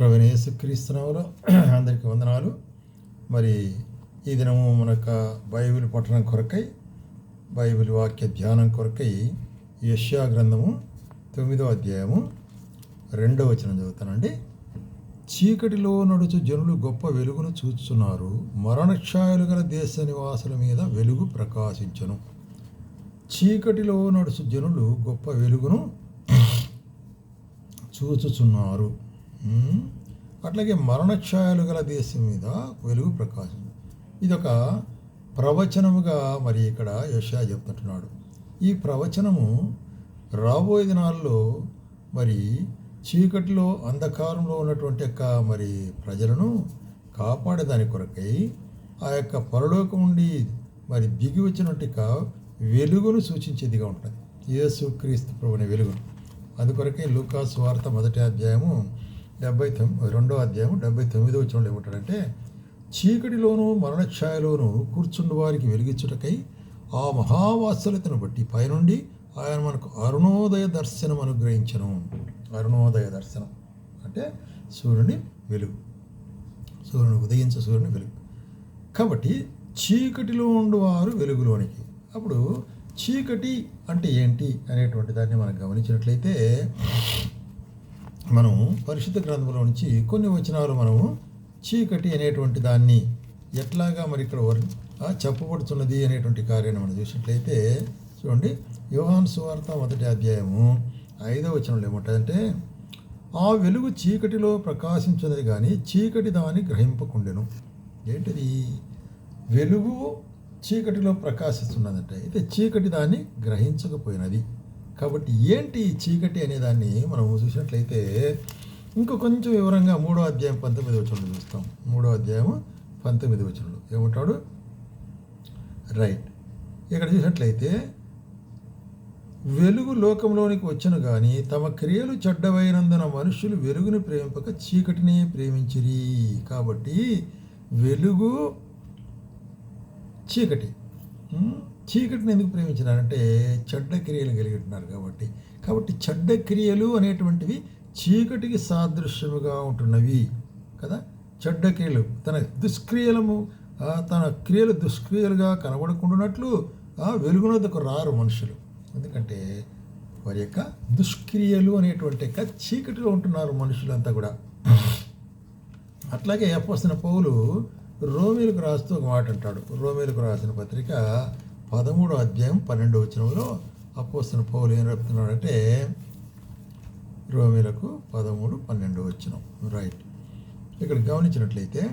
ప్రవీణ యేసుక్రీస్తునామలో అందరికీ వందనాలు. మరి ఈ దినము మన యొక్క బైబిల్ పఠనం కొరకై బైబిల్ వాక్య ధ్యానం కొరకై యష్యా గ్రంథము తొమ్మిదో అధ్యాయము రెండో వచనం చదువుతానండి. చీకటిలో నడుచు జనులు గొప్ప వెలుగును చూస్తున్నారు మరణఛాయలు గల దేశ నివాసుల మీద వెలుగు ప్రకాశించను. చీకటిలో నడుచు జనులు గొప్ప వెలుగును చూచుచున్నారు. అట్లాగే మరణఛాయలు గల దేశం మీద వెలుగు ప్రకాశం. ఇదొక ప్రవచనముగా మరి ఇక్కడ యశా చెప్తుంటున్నాడు. ఈ ప్రవచనము రాబోయే దినాల్లో మరి చీకటిలో అంధకారంలో ఉన్నటువంటి యొక్క మరి ప్రజలను కాపాడేదాని కొరకై ఆ యొక్క పరలోకం నుండి మరి దిగి వచ్చినట్టు వెలుగును సూచించేదిగా ఉంటుంది. యేసు క్రీస్తు ప్రభుని వెలుగును అందుకొరకే లూకాస్ వార్త మొదటి అధ్యాయము డెబ్బై తొమ్మిది రెండో అధ్యాయం డెబ్బై తొమ్మిదో వచ్చిన ఏమంటాడంటే చీకటిలోనూ మరణఛాయలోనూ కూర్చుండు వారికి వెలిగించుటకై ఆ మహావాత్సల్యతను బట్టి పైనుండి ఆయన మనకు అరుణోదయ దర్శనం అనుగ్రహించను. అరుణోదయ దర్శనం. అంటే సూర్యుని వెలుగు. సూర్యుని ఉదయించే సూర్యుని వెలుగు. కాబట్టి చీకటిలో ఉండువారు వెలుగులోనికి. అప్పుడు చీకటి అంటే ఏంటి అనేటువంటి దాన్ని మనం గమనించినట్లయితే మనం పరిశుద్ధ గ్రంథంలో నుంచి కొన్ని వచనాలు మనము చీకటి అనేటువంటి దాన్ని ఎట్లాగా మరి ఇక్కడ చెప్పబడుతున్నది అనేటువంటి కార్యాన్ని మనం చూసినట్లయితే చూడండి యోహాన్ సువార్త మొదటి అధ్యాయము ఐదవ వచనంలో ఏముంటుందంటే ఆ వెలుగు చీకటిలో ప్రకాశించినది కానీ చీకటి దాన్ని గ్రహింపకుండెను. ఏంటిది? వెలుగు చీకటిలో ప్రకాశిస్తున్నదంటే. అయితే చీకటి దాన్ని గ్రహించకపోయినది. కాబట్టి ఏంటి ఈ చీకటి అనే దాన్ని మనం చూసినట్లయితే ఇంకా కొంచెం వివరంగా మూడో అధ్యాయం పంతొమ్మిది వచనంలో చూస్తాం. మూడో అధ్యాయం పంతొమ్మిది వచనంలో. ఏమంటాడు? రైట్. ఇక్కడ చూసినట్లయితే వెలుగు లోకంలోనికి వచ్చను కానీ తమ క్రియలు చెడ్డవైనందున మనుషులు వెలుగును ప్రేమింపక చీకటిని ప్రేమించిరి. కాబట్టి వెలుగు చీకటి. చీకటిని ఎందుకు ప్రేమించినారంటే చెడ్డ క్రియలు కలిగి ఉంటున్నారు కాబట్టి. కాబట్టి చెడ్డ క్రియలు అనేటువంటివి చీకటికి సాదృశ్యముగా ఉంటున్నవి కదా. చెడ్డ క్రియలు తన దుష్క్రియలము తన క్రియలు దుష్క్రియలుగా కనబడుకుంటున్నట్లు వెలుగునొద్దకు రారు మనుషులు. ఎందుకంటే వారి యొక్క దుష్క్రియలు అనేటువంటి యొక్క చీకటిలో ఉంటున్నారు మనుషులంతా కూడా. అట్లాగే అపోసిన పౌలు రోమిలకు రాస్తూ ఒక మాట అంటాడు. రోమిలకు రాసిన పత్రిక పదమూడో అధ్యాయం పన్నెండో వచనంలో అపోసిన పౌలు ఏం చెప్తున్నాడంటే రోమిలకు పదమూడు పన్నెండు వచనం. రైట్ ఇక్కడ గమనించినట్లయితే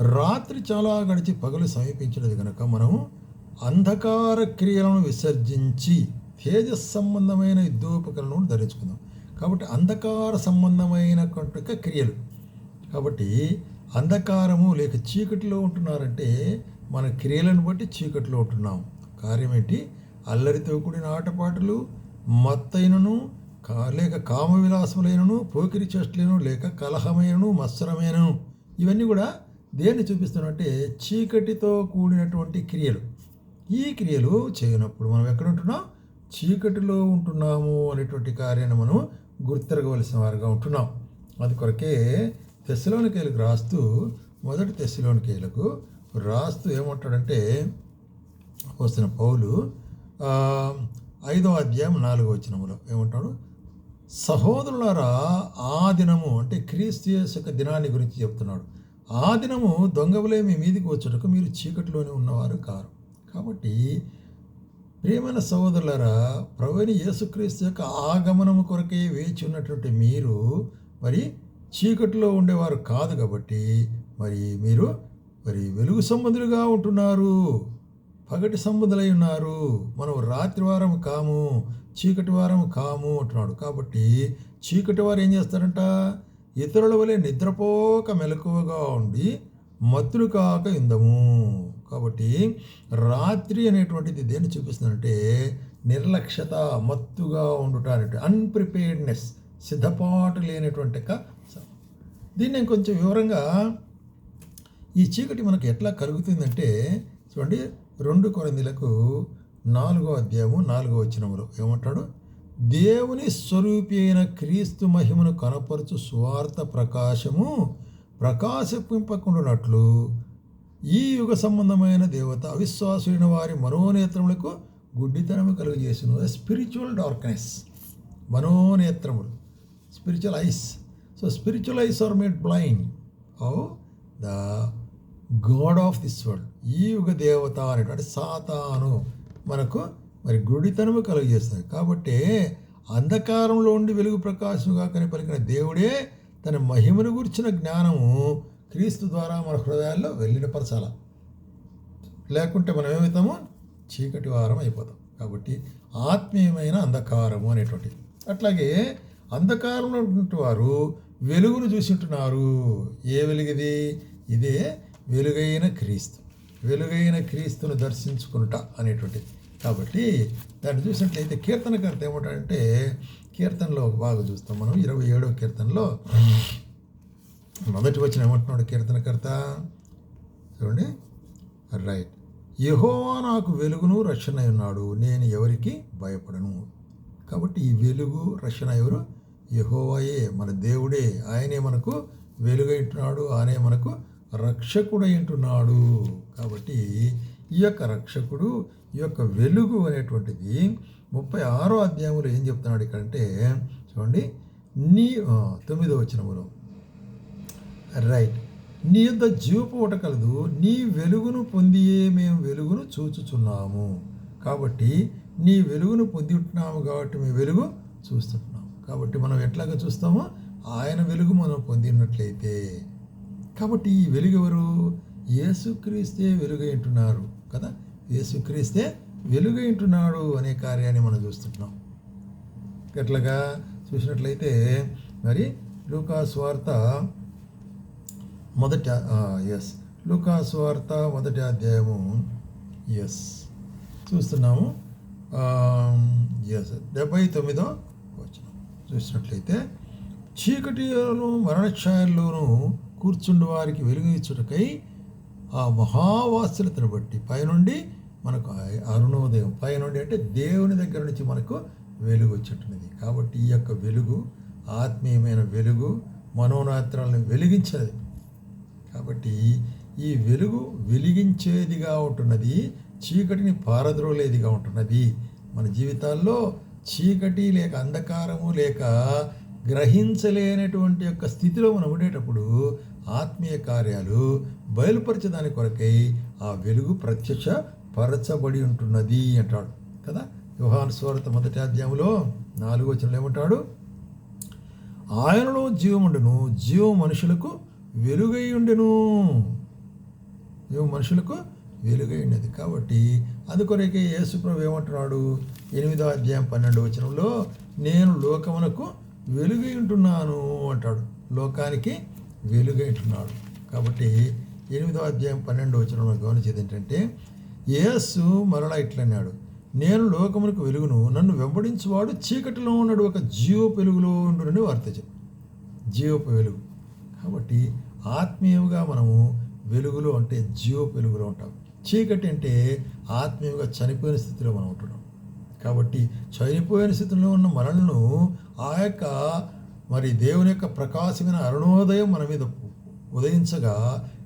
రాత్రి చాలా గడిచి పగలు సమీపించినది కనుక మనము అంధకార క్రియలను విసర్జించి తేజస్ సంబంధమైన యుద్ధోపకరణను ధరించుకుందాం. కాబట్టి అంధకార సంబంధమైనటువంటి క్రియలు. కాబట్టి అంధకారము లేక చీకటిలో ఉంటున్నారంటే మన క్రియలను బట్టి చీకట్లో ఉంటున్నాం. కార్యమేంటి? అల్లరితో కూడిన ఆటపాటలు మత్తైనను లేక కామ విలాసములైనను పోకిరి చేష్టలను లేక కలహమైనను మత్సరమైనను. ఇవన్నీ కూడా దేన్ని చూపిస్తున్నట్టే చీకటితో కూడినటువంటి క్రియలు. ఈ క్రియలు చేయనప్పుడు మనం ఎక్కడ ఉంటున్నాం? చీకటిలో ఉంటున్నాము అనేటువంటి కార్యాన్ని మనం గుర్తిరగవలసిన వారుగా ఉంటున్నాం. అది కొరకే తెస్సులోనికేలకు రాస్తూ మొదటి తెస్సులోనికేలకు రాస్తూ ఏమంటాడంటే వస్తున్న పౌలు ఐదో అధ్యాయం నాలుగో వచ్చినములో ఏమంటాడు? సహోదరులారా ఆ దినము అంటే క్రీస్తు యొక్క దినాన్ని గురించి చెప్తున్నాడు. ఆ దినము దొంగవలే మీ మీదికి వచ్చుటకు మీరు చీకటిలోనే ఉన్నవారు కారు. కాబట్టి ప్రియమైన సహోదరులారా ప్రభుని యేసుక్రీస్తు యొక్క ఆగమనము కొరకే వేచి ఉన్నటువంటి మీరు మరి చీకటిలో ఉండేవారు కాదు కాబట్టి మరి మీరు మరి వెలుగు సంబంధులుగా ఉంటున్నారు. పగటి సంబంధులై ఉన్నారు. మనం రాత్రి వారం కాము చీకటి వారం కాము అంటున్నాడు. కాబట్టి చీకటి వారు ఏం చేస్తారంట? ఇతరుల వలె నిద్రపోక మెలకువగా ఉండి మత్తులు కాక ఇందము. కాబట్టి రాత్రి అనేటువంటిది దేన్ని చూపిస్తుందంటే నిర్లక్ష్యత మత్తుగా ఉండుట అన్ప్రిపేర్డ్నెస్ సిద్ధపాటు లేనటువంటి దీన్ని కొంచెం వివరంగా ఈ చీకటి మనకు ఎట్లా కలుగుతుందంటే చూడండి రెండు కొరందిలకు నాలుగో అధ్యాయము నాలుగో వచనములో ఏమంటాడు? దేవుని స్వరూపి అయిన క్రీస్తు మహిమను కనపరచు స్వార్థ ప్రకాశము ప్రకాశింపకుండానట్లు ఈ యుగ సంబంధమైన దేవత అవిశ్వాసులైన వారి మనోనేత్రములకు గుడ్డితనము కలుగజేసిన. Spiritual darkness మనోనేత్రములు. Spiritual eyes so spiritual eyes are made blind oh the god of this world ఈ యుగ దేవత అనేటువంటి సాతాను మనకు మరి గుడితనము కలుగజేస్తుంది. కాబట్టి అంధకారంలో ఉండి వెలుగు ప్రకాశముగా కని పలికిన దేవుడే తన మహిమను గురించిన జ్ఞానము క్రీస్తు ద్వారా మన హృదయాల్లో వెల్లినపరచాల. లేకుంటే మనం ఏమవుతాము? చీకటి వారం అయిపోతాం. కాబట్టి ఆత్మీయమైన అంధకారము అనేటువంటిది. అట్లాగే అంధకారంలో ఉన్నటువంటి వారు వెలుగును చూసి ఉంటున్నారు. ఏ వెలుగుది? ఇదే వెలుగైన క్రీస్తు వెలుగైన క్రీస్తును దర్శించుకునుట అనేటువంటిది. కాబట్టి దాన్ని చూసినట్లయితే కీర్తనకర్త ఏమంటాడంటే కీర్తనలో ఒక బాగా చూస్తాం మనం ఇరవై ఏడవ కీర్తనలో. మొదటి వచ్చిన ఏమంటున్నాడు కీర్తనకర్త చూడండి. రైట్. యహోవా నాకు వెలుగును రక్షణ అయి ఉన్నాడు నేను ఎవరికి భయపడను? కాబట్టి ఈ వెలుగు రక్షణ ఎవరు? యహోవాయే మన దేవుడే ఆయనే మనకు వెలుగైంటున్నాడు ఆయనే మనకు రక్షకుడైంటున్నాడు. కాబట్టి ఈ యొక్క రక్షకుడు ఈ యొక్క వెలుగు అనేటువంటిది ముప్పై ఆరో అధ్యాయంలో ఏం చెప్తున్నాడు ఇక్కడ అంటే చూడండి నీ తొమ్మిదో వచనములో. రైట్. నీ యొక్క జీవపోట కలదు నీ వెలుగును పొందియే మేము వెలుగును చూచుచున్నాము. కాబట్టి నీ వెలుగును పొంది ఉంటున్నాము కాబట్టి మేము వెలుగు చూస్తుంటున్నాము. కాబట్టి మనం ఎట్లాగా చూస్తామో ఆయన వెలుగు మనం పొందినట్లయితే. కాబట్టి ఈ వెలుగెవరు? యేసుక్రీస్తే వెలుగైంటున్నారు కదా? యేసుక్రీస్తే వెలుగైంటున్నాడు అనే కార్యాన్ని మనం చూస్తున్నాం ఎట్లాగా చూసినట్లయితే మరి లూకాస్వార్త మొదట ఎస్ లూకాస్వార్త మొదటి అధ్యాయము ఎస్ చూస్తున్నాము. ఎస్ డెబ్బై తొమ్మిదో వచ్చిన చూసినట్లయితే చీకటిలోను మరణఛాయల్లోనూ కూర్చుండు వారికి వెలుగుచ్చుటకై ఆ మహావాత్సలతను బట్టి పైనుండి మనకు అరుణోదయం పైనుండి అంటే దేవుని దగ్గర నుంచి మనకు వెలుగు వచ్చుంటున్నది కాబట్టి ఈ యొక్క వెలుగు ఆత్మీయమైన వెలుగు మనోనేత్రాలను వెలిగించేది. కాబట్టి ఈ వెలుగు వెలిగించేదిగా ఉంటున్నది చీకటిని పారద్రోలేదిగా ఉంటున్నది. మన జీవితాల్లో చీకటి లేక అంధకారము లేక గ్రహించలేనటువంటి యొక్క స్థితిలో మనం ఉండేటప్పుడు ఆత్మీయ కార్యాలు బయలుపరచదాని కొరకై ఆ వెలుగు ప్రత్యక్ష పరచబడి ఉంటున్నది అంటాడు. కదా? యోహాను స్వార్త మొదటి అధ్యాయంలో నాలుగు వచనంలో ఏమంటాడు? ఆయనలో జీవముండును జీవం మనుషులకు వెలుగై ఉండెను. జీవం మనుషులకు వెలుగై ఉండేది కాబట్టి అందుకొరకే యేసుప్రభు ఏమంటున్నాడు? ఎనిమిదో అధ్యాయం పన్నెండు వచనంలో నేను లోకమునకు వెలుగై ఉంటున్నాను అంటాడు. లోకానికి వెలుగైంటున్నాడు కాబట్టి ఎనిమిదో అధ్యాయం పన్నెండు వచనంలో గమనించేది ఏంటంటే యేసు మరలా ఇట్లన్నాడు నేను లోకమునకు వెలుగును నన్ను వెంబడించువాడు చీకటిలో ఉన్నాడు ఒక జీవ వెలుగులో ఉండునని వార్త చెప్పు జీవపు వెలుగు కాబట్టి ఆత్మీయంగా మనము వెలుగులో అంటే జీవపు వెలుగులో ఉంటాం. చీకటి అంటే ఆత్మీయంగా చనిపోయిన స్థితిలో మనం ఉంటున్నాం. కాబట్టి చనిపోయిన స్థితిలో ఉన్న మనల్ని ఆ యొక్క మరి దేవుని యొక్క ప్రకాశమైన అరుణోదయం మన మీద ఉదయించగా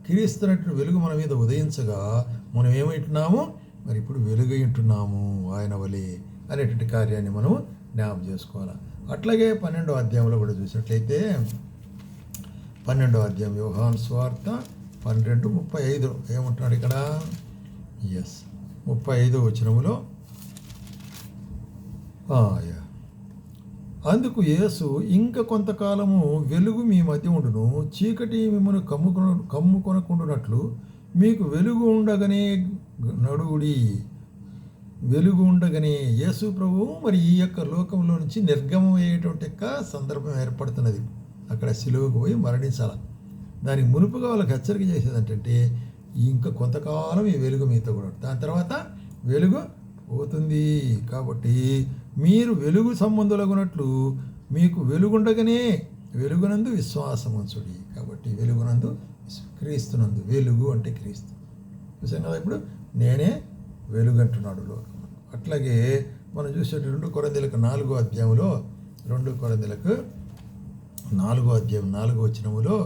కిరీస్తున్నట్టు వెలుగు మన మీద ఉదయించగా మనం ఏమైంటున్నాము? మరి ఇప్పుడు వెలుగు ఉంటున్నాము ఆయన వలి అనేటువంటి కార్యాన్ని మనం జ్ఞాపం చేసుకోవాలి. అట్లాగే పన్నెండో అధ్యాయంలో కూడా చూసినట్లయితే పన్నెండో అధ్యాయం యోహాన్ స్వార్థ పన్నెండు ముప్పై ఐదు. ఏమంటున్నాడు ఇక్కడ? ఎస్ ముప్పై ఐదో వచనములో. యా. అందుకు యేసు ఇంక కొంతకాలము వెలుగు మీ మధ్య ఉండును చీకటి మిమ్మల్ని కమ్ముకొన కమ్ముకొనకుండునట్లు మీకు వెలుగు ఉండగానే నడువుడి. వెలుగు ఉండగానే యేసు ప్రభువు మరి ఈ యొక్క లోకంలో నుంచి నిర్గమం అయ్యేటువంటి యొక్క సందర్భం ఏర్పడుతున్నది. అక్కడ సిలువకు పోయి మరణించాల. దానికి మునుపుగా వాళ్ళకి హెచ్చరిక చేసేది ఏంటంటే ఇంకా కొంతకాలం ఈ వెలుగు మీతో కూడా దాని తర్వాత వెలుగు పోతుంది. కాబట్టి మీరు వెలుగు సంబంధులగునట్లు మీకు వెలుగుండగానే వెలుగునందు విశ్వాసం ఉంచుడి కాబట్టి వెలుగునందు క్రీస్తునందు వెలుగు అంటే క్రీస్తు. చూసాం కదా ఇప్పుడు? నేనే వెలుగు అంటున్నాడు లోకం అట్లాగే మనం చూసే రెండు కొరందీలకు నాలుగో అధ్యాయంలో రెండు కొరందీలకు నాలుగో అధ్యాయం నాలుగో వచనములో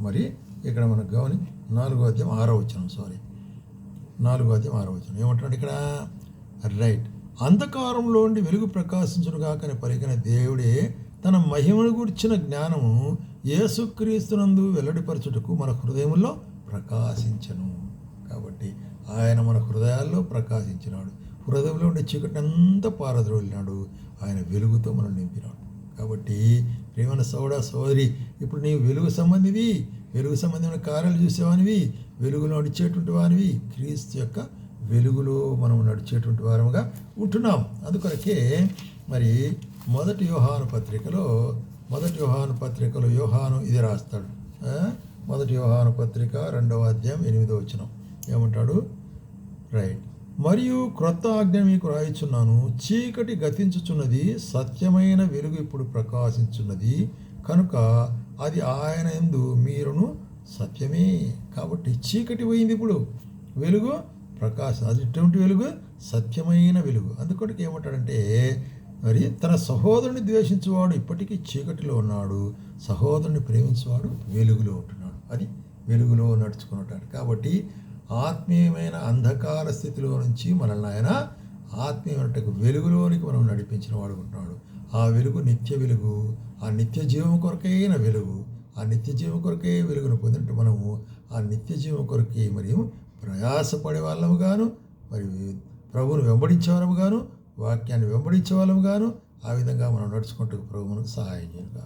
మరి ఇక్కడ మనం గమని నాలుగో అధ్యాయం ఆరో వచనం సారీ నాలుగో అధ్యాయం ఆరో వచనం. ఏమంటున్నాడు ఇక్కడ? రైట్ అంధకారంలో ఉండి వెలుగు ప్రకాశించుడుగాకని పలికిన దేవుడే తన మహిమను గుర్చిన జ్ఞానము యేసుక్రీస్తునందు వెల్లడిపరచుటకు మన హృదయంలో ప్రకాశించను. కాబట్టి ఆయన మన హృదయాల్లో ప్రకాశించినాడు. హృదయంలో ఉండే చీకటి అంతా పారద్రోలినాడు. ఆయన వెలుగుతో మనం నింపినాడు. కాబట్టి ప్రేమన సోడా సోదరి ఇప్పుడు నీవు వెలుగు సంబంధివి వెలుగు సంబంధమైన కార్యాలు చూసేవానివి వెలుగులో నడిచేటువంటి వానివి క్రీస్తు యొక్క వెలుగులో మనం నడిచేటువంటి వారముగా ఉంటున్నాం. అందుకొరకే మరి మొదటి యోహాను పత్రికలో మొదటి యోహాను పత్రికలో యోహాను ఇది రాస్తాడు. మొదటి యోహాను పత్రిక రెండవ అధ్యాయం ఎనిమిదో వచనం. ఏమంటాడు? రైట్. మరియు క్రొత్త ఆజ్ఞ మీకు రాయిచున్నాను. చీకటి గతించుచున్నది సత్యమైన వెలుగు ఇప్పుడు ప్రకాశించున్నది. కనుక అది ఆయన ఎందు మీరును సత్యమే. కాబట్టి చీకటి పోయింది ఇప్పుడు. వెలుగు ప్రకాశం. అది ఎటువంటి వెలుగు? సత్యమైన వెలుగు. అందుకొరకు ఏమంటాడంటే మరి తన సహోదరుని ద్వేషించేవాడు ఇప్పటికీ చీకటిలో ఉన్నాడు. సహోదరుని ప్రేమించేవాడు వెలుగులో ఉంటున్నాడు. అది వెలుగులో నడుచుకున్నట్టు. కాబట్టి ఆత్మీయమైన అంధకార స్థితిలో నుంచి మనల్ని ఆయన ఆత్మీయమైన వెలుగులోనికి మనం నడిపించిన వాడు ఉంటున్నాడు. ఆ వెలుగు నిత్య వెలుగు. ఆ నిత్య జీవం కొరకైన వెలుగు. ఆ నిత్య జీవం కొరకే వెలుగును పొందినట్టు మనము ఆ నిత్య జీవం కొరకే మరియు ప్రయాసపడే వాళ్ళము గాను మరి ప్రభువును వెంబడించే వాళ్ళము గాను వాక్యాన్ని వెంబడించే వాళ్ళము గాను ఆ విధంగా మనం నడుచుకుంటూ ప్రభు మనకు సహాయం చేయగా